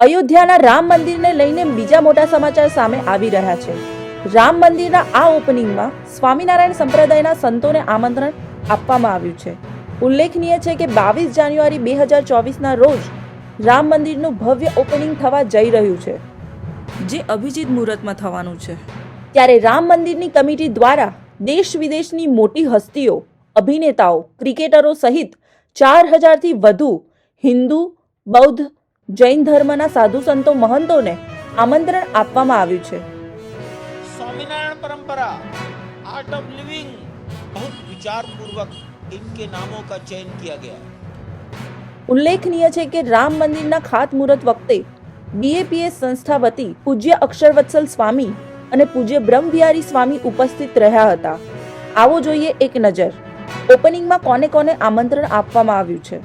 અયોધ્યાના રામ મંદિરને લઈને બીજા મોટા સમાચાર સામે આવી રહ્યા છે. રામ મંદિરના આ ઓપનિંગમાં સ્વામિનારાયણ સંપ્રદાયના સંતોને આમંત્રણ આપવામાં આવ્યું છે. ઉલ્લેખનીય છે કે બાવીસ જાન્યુઆરી બે હજાર ચોવીસના રોજ રામ મંદિરનું ભવ્ય ઓપનિંગ થવા જઈ રહ્યું છે. જે અભિજીત મુહૂર્તમાં થવાનું છે. ત્યારે રામ મંદિરની કમિટી દ્વારા દેશ વિદેશની મોટી હસ્તીઓ, અભિનેતાઓ, ક્રિકેટરો સહિત ચાર હજારથી વધુ હિન્દુ, બૌદ્ધ જૈન ધર્મના સાધુ સંતો મહંતોને આમંત્રણ આપવામાં આવ્યું છે स्वामीनारायण परंपरा आर्ट ऑफ लिविंग बहुत विचार पूर्वक इनके नामों का चयन किया गया है ઉલ્લેખનીય છે કે રામ મંદિરના ખાતમુહૂર્ત વખતે બીએપીએસ સંસ્થા વતી પૂજ્ય અક્ષરવત્સલ સ્વામી અને પૂજ્ય બ્રહ્મવિહારી સ્વામી ઉપસ્થિત રહ્યા હતા આવો જોઈએ એક નજર ઓપનિંગમાં કોને કોને આમંત્રણ આપવામાં આવ્યું છે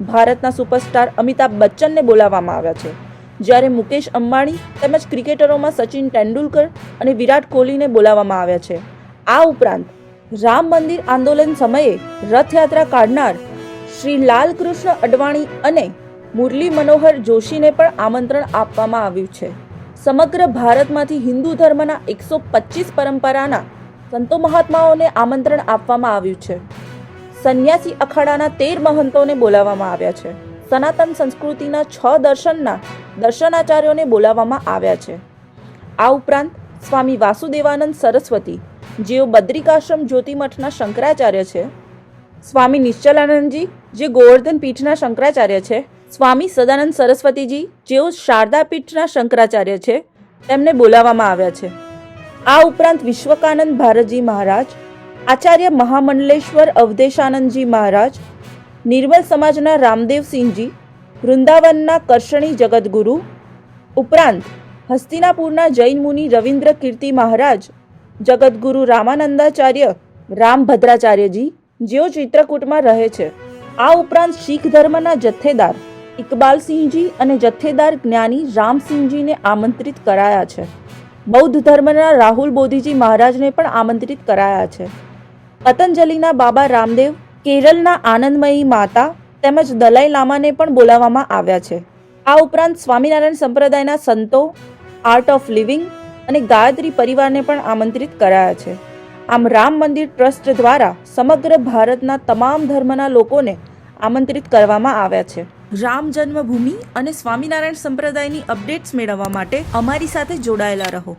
ભારતના સુપરસ્ટાર અમિતાભ બચ્ચનને બોલાવવામાં આવ્યા છે. જ્યારે મુકેશ અંબાણી તેમજ ક્રિકેટરોમાં સચિન તેંડુલકર અને વિરાટ કોહલીને બોલાવવામાં આવ્યા છે. આ ઉપરાંત રામ મંદિર આંદોલન સમયે રથયાત્રા કાઢનાર શ્રી લાલકૃષ્ણ અડવાણી અને મુરલી મનોહર જોશીને પણ આમંત્રણ આપવામાં આવ્યું છે. સમગ્ર ભારતમાંથી હિન્દુ ધર્મના એકસો પચીસ પરંપરાના સંતો મહાત્માઓને આમંત્રણ આપવામાં આવ્યું છે. સંન્યાસી અખાડાના તેર મહંતોને બોલાવવામાં આવ્યા છે. સનાતન સંસ્કૃતિના છ દર્શનના દર્શનાચાર્યોને બોલાવવામાં આવ્યા છે. આ ઉપરાંત સ્વામી વાસુદેવાનંદ સરસ્વતી, જેઓ બદ્રિકાશ્રમ જ્યોતિમઠના શંકરાચાર્ય છે. સ્વામી નિશ્ચલાનંદજી, જે ગોવર્ધન પીઠના શંકરાચાર્ય છે. સ્વામી સદાનંદ સરસ્વતીજી, જેઓ શારદા પીઠના શંકરાચાર્ય છે. તેમને બોલાવવામાં આવ્યા છે. આ ઉપરાંત વિશ્વકાનંદ ભારતજી મહારાજ આચાર્ય મહામંડલેશ્વર અવધેશાનંદજી મહારાજ, નિર્મલ સમાજના રામદેવસિંહજી, વૃંદાવનના કરશણી જગદગુરુ, ઉપરાંત હસ્તિનાપુરના જૈન મુનિ રવિન્દ્ર કીર્તિ મહારાજ, જગદગુરુ રામાનંદાચાર્ય રામભદ્રાચાર્યજી જેઓ ચિત્રકૂટમાં રહે છે. આ ઉપરાંત શીખ ધર્મના જથ્થેદાર ઇકબાલસિંહજી અને જથ્થેદાર જ્ઞાની રામસિંહજીને આમંત્રિત કરાયા છે. બૌદ્ધ ધર્મના રાહુલ બોધીજી મહારાજને પણ આમંત્રિત કરાયા છે. પતંજલિના બાબા રામદેવ કેરળના આનંદમયી માતા તેમજ દલાઈ લામાને પણ બોલાવવામાં આવ્યા છે. આ ઉપરાંત સ્વામિનારાયણ સંપ્રદાયના સંતો આર્ટ ઓફ લિવિંગ અને ગાયત્રી પરિવારને પણ આમંત્રિત કરાયા છે. આમ રામ મંદિર ટ્રસ્ટ દ્વારા સમગ્ર ભારતના તમામ ધર્મના લોકોને આમંત્રિત કરવામાં આવ્યા છે. રામ જન્મભૂમિ અને સ્વામિનારાયણ સંપ્રદાયની અપડેટ્સ મેળવવા માટે અમારી સાથે જોડાયેલા રહો.